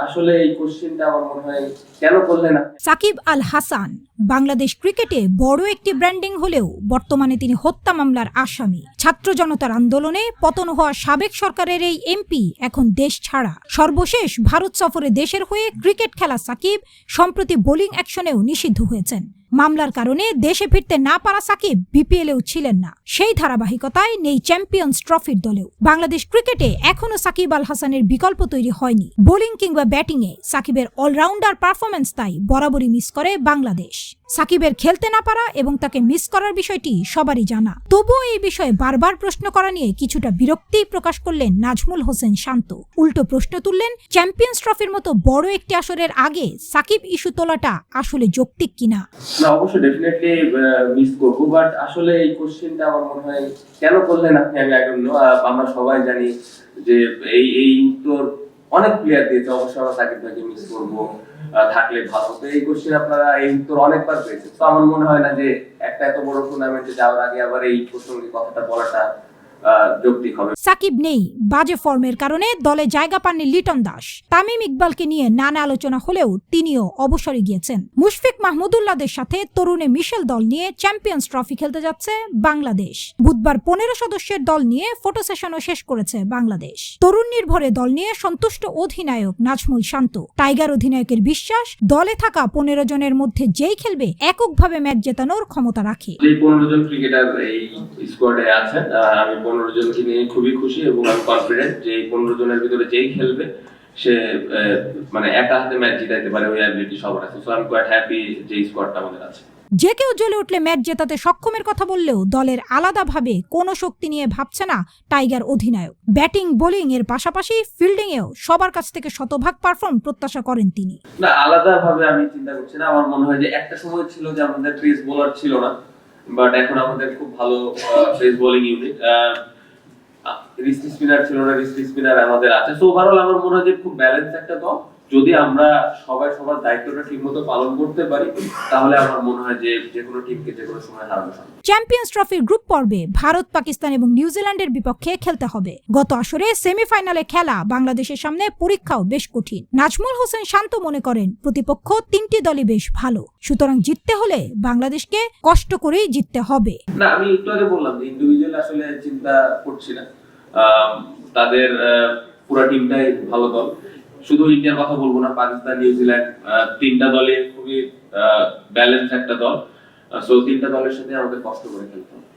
আসলে এই কোশ্চেনটা আমার মনে হয় কেন করলেন সাকিব আল হাসান বাংলাদেশ ক্রিকেটে বড় একটি ব্র্যান্ডিং হলেও বর্তমানে তিনি হত্যা মামলার আসামি। ছাত্র জনতার আন্দোলনে পতন হওয়া সাবেক সরকারের এই এমপি এখন দেশ ছাড়া। সর্বশেষ ভারত সফরে দেশের হয়ে ক্রিকেট খেলা সাকিব সম্প্রতি বোলিং অ্যাকশনেও নিষিদ্ধ হয়েছেন। মামলার কারণে দেশে ফিরতে না পারা সাকিব বিপিএলেও ছিলেন না। সেই ধারাবাহিকতায় নেই চ্যাম্পিয়ন্স ট্রফির দলেও। বাংলাদেশ ক্রিকেটে এখনও সাকিব আল হাসানের বিকল্প তৈরি হয়নি। বোলিং কিংবা ব্যাটিংয়ে সাকিবের অলরাউন্ডার পারফরমেন্স তাই বরাবরই মিস করে বাংলাদেশ। সাকিবের খেলতে না পারা এবং তাকে মিস করার বিষয়টি সবারই জানা। তবুও এই বিষয়ে বারবার প্রশ্ন করা নিয়ে কিছুটা বিরক্তি প্রকাশ করলেন নাজমুল হোসেন শান্ত। উল্টো প্রশ্ন তুললেন, চ্যাম্পিয়ন্স ট্রফির মতো বড় একটি আসরের আগে সাকিব ইস্যু তোলাটা আসলে যৌক্তিক কিনা? ডেফিনেটলি মিস করব বাট আসলে এই কোশ্চেনটা আমার মনে হয়, কেন করলেন আপনি? আমি নো আমরা সবাই জানি যে এই এই উত্তর অনেক প্লেয়ার দিয়েছে অবশ্যই আমরা সাকিব ভাইকে মিস করব থাকলে ভালো। তো এই কোশ্চেন আপনারা এই উত্তর অনেকবার পেয়েছেন। তো আমার মনে হয় না যে একটা এত বড় টুর্নামেন্টে যাওয়ার আগে আবার এই প্রসঙ্গে কথাটা বলাটা যৌক্তিক হবে। সাকিব নেই বাজে ফর্মের কারণে দলে জায়গা পাননি লিটন দাস। তামিম ইকবালকে নিয়ে নানা আলোচনা হলেও তিনিও অবসরে গিয়েছেন। মুশফিক মাহমুদুল্লাহদের সাথে তরুণে মিশেল দল নিয়ে চ্যাম্পিয়ন্স ট্রফি খেলতে যাচ্ছে বাংলাদেশ। বুধবার পনেরো সদস্যের দল নিয়ে ফটো সেশনও শেষ করেছে বাংলাদেশ। তরুণ নির্ভরে দল নিয়ে সন্তুষ্ট অধিনায়ক নাজমুল শান্ত। টাইগার অধিনায়কের বিশ্বাস দলে থাকা পনেরো জনের মধ্যে যেই খেলবে এককভাবে ম্যাচ জেতানোর ক্ষমতা রাখে। এই পনেরো জন ক্রিকেটার এই স্কোয়াডে আছেন আমি পনেরো জনকে নিয়ে খুবই খুশি এবং আমি কনফিডেন্ট যে এই পনেরো জনের ভিতরে যেই খেলবে সে মানে একা হাতে ম্যাচ জিতাইতে পারে ওই অ্যাবিলিটি সবার আছে। সো আমি কোয়াইট হ্যাপি যে স্কোয়াডটা আমাদের আছে। যে কেউ জ্বলে উঠলে ম্যাচ জেতাতে সক্ষমের কথা বললেও দলের আলাদাভাবে কোনো শক্তি নিয়ে ভাবছে না টাইগার অধিনায়ক। ব্যাটিং বোলিং এর পাশাপাশি ফিল্ডিং এও সবার কাছ থেকে শতভাগ পারফর্ম প্রত্যাশা করেন তিনি। না আলাদা ভাবে আমি চিন্তা করছি না। আমার মনে হয় যে একটা সময় ছিল যে আমাদের পেস বোলার ছিল না। বাট এখন আমাদের খুব ভালো pace bowling unit wrist spinner ছিল না রিস্ট স্পিনার আমাদের আছে। সো ওভারঅল আমার মনে হয় যে খুব ব্যালেন্স একটা দল। যদি আমরা সবাই সবার দায়িত্বটা ঠিকমতো পালন করতে পারি তাহলে আমার মনে হয় যে যে কোনো টিমকে যে কোনো সময় হারানো সম্ভব। চ্যাম্পিয়ন্স ট্রফির গ্রুপ পর্বে ভারত পাকিস্তান এবং নিউজিল্যান্ডের বিপক্ষে খেলতে হবে। গত আসরে সেমিফাইনালে খেলা বাংলাদেশের সামনে পরীক্ষাও বেশ কঠিন। নাজমুল হোসেন শান্ত মনে করেন প্রতিপক্ষ তিনটি দলই বেশ ভালো। সুতরাং জিততে হলে বাংলাদেশকে কষ্ট করেই জিততে হবে। না আমি একটু আগে বললাম যে ইন্ডিভিজুয়াল আসলে চিন্তা করছি না। তাদের পুরো টিমটাই ভালো দল। শুধু ইন্ডিয়ার কথা বলব না, পাকিস্তান, নিউজিল্যান্ড তিনটা দলে খুবই ব্যালেন্স একটা দল। তিনটা দলের সাথে আমাদের কষ্ট করে খেলতে হবে।